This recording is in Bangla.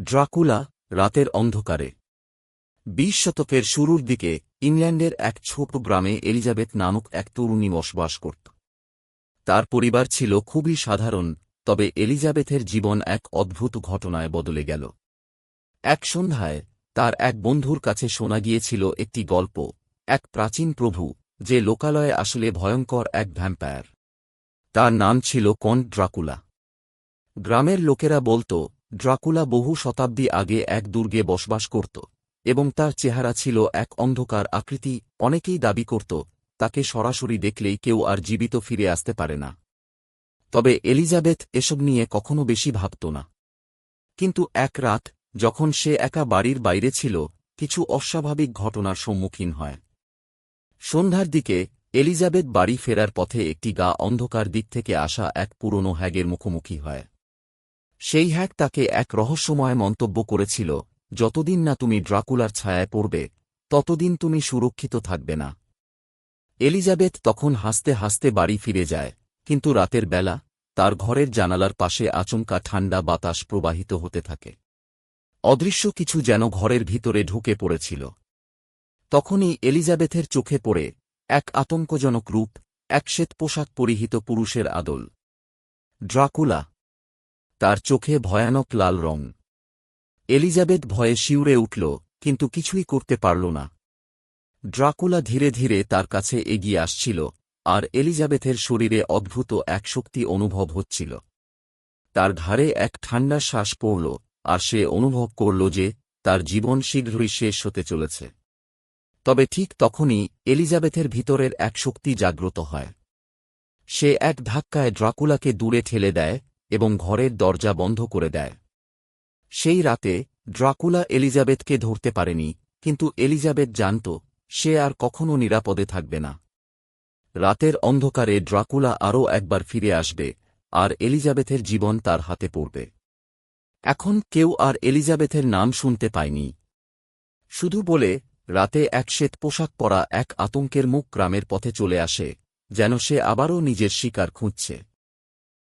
ড্রাকুলা রাতের অন্ধকারে। বিশ শতকের শুরুর দিকে ইংল্যান্ডের এক ছোট গ্রামে এলিজাবেথ নামক এক তরুণী বসবাস করত। তার পরিবার ছিল খুবই সাধারণ, তবে এলিজাবেথের জীবন এক অদ্ভুত ঘটনায় বদলে গেল। এক সন্ধ্যায় তার এক বন্ধুর কাছে শোনা গিয়েছিল একটি গল্প, এক প্রাচীন প্রভু, যে লোকালয়ে আসলে ভয়ঙ্কর এক ভ্যাম্পায়ার। তার নাম ছিল কন্ট ড্রাকুলা। গ্রামের লোকেরা বলত ড্রাকুলা বহু শতাব্দী আগে এক দুর্গে বসবাস করত, এবং তার চেহারা ছিল এক অন্ধকার আকৃতি, অনেকেই দাবি করত, তাকে সরাসরি দেখলেই কেউ আর জীবিত ফিরে আসতে পারে না। তবে এলিজাবেথ এসব নিয়ে কখনো বেশি ভাবত না। কিন্তু এক রাত, যখন সে একা বাড়ির বাইরে ছিল, কিছু অস্বাভাবিক ঘটনার সম্মুখীন হয়। সন্ধ্যার দিকে, এলিজাবেথ বাড়ি ফেরার পথে একটি গা অন্ধকার দিক থেকে আসা এক পুরনো হ্যাগের মুখোমুখি হয়। সেই হ্যাগ তাকে এক রহস্যময় মন্তব্য করেছিল, যতদিন না তুমি ড্রাকুলার ছায়ায় পড়বে, ততদিন তুমি সুরক্ষিত থাকবে না। এলিজাবেথ তখন হাসতে হাসতে বাড়ি ফিরে যায়, কিন্তু রাতের বেলা তার ঘরের জানালার পাশে আচমকা ঠান্ডা বাতাস প্রবাহিত হতে থাকে। অদৃশ্য কিছু যেন ঘরের ভিতরে ঢুকে পড়েছিল। তখনই এলিজাবেথের চোখে পড়ে এক আতঙ্কজনক রূপ, এক শ্বেত পোশাক পরিহিত পুরুষের আদল। ড্রাকুলা তার চোখে ভয়ানক লাল রং। এলিজাবেথ ভয়ে শিউরে উঠল, কিন্তু কিছুই করতে পারল না। ড্রাকুলা ধীরে ধীরে তার কাছে এগিয়ে আসছিল, আর এলিজাবেথের শরীরে অদ্ভুত এক শক্তি অনুভব হচ্ছিল। তার ঘাড়ে এক ঠান্ডা শ্বাস পড়ল, আর সে অনুভব করল যে তার জীবন শীঘ্রই শেষ হতে চলেছে। তবে ঠিক তখনই এলিজাবেথের ভিতরের এক শক্তি জাগ্রত হয়। সে এক ধাক্কায় ড্রাকুলাকে দূরে ঠেলে দেয় এবং ঘরের দরজা বন্ধ করে দেয়। সেই রাতে ড্রাকুলা এলিজাবেথকে ধরতে পারেনি, কিন্তু এলিজাবেথ জানত সে আর কখনও নিরাপদে থাকবে না। রাতের অন্ধকারে ড্রাকুলা আরও একবার ফিরে আসবে, আর এলিজাবেথের জীবন তার হাতে পড়বে। এখন কেউ আর এলিজাবেথের নাম শুনতে পায়নি। শুধু বলে, রাতে এক শ্বেত পোশাক পরা এক আতঙ্কের মুখ গ্রামের পথে চলে আসে, যেন সে আবারও নিজের শিকার খুঁজছে।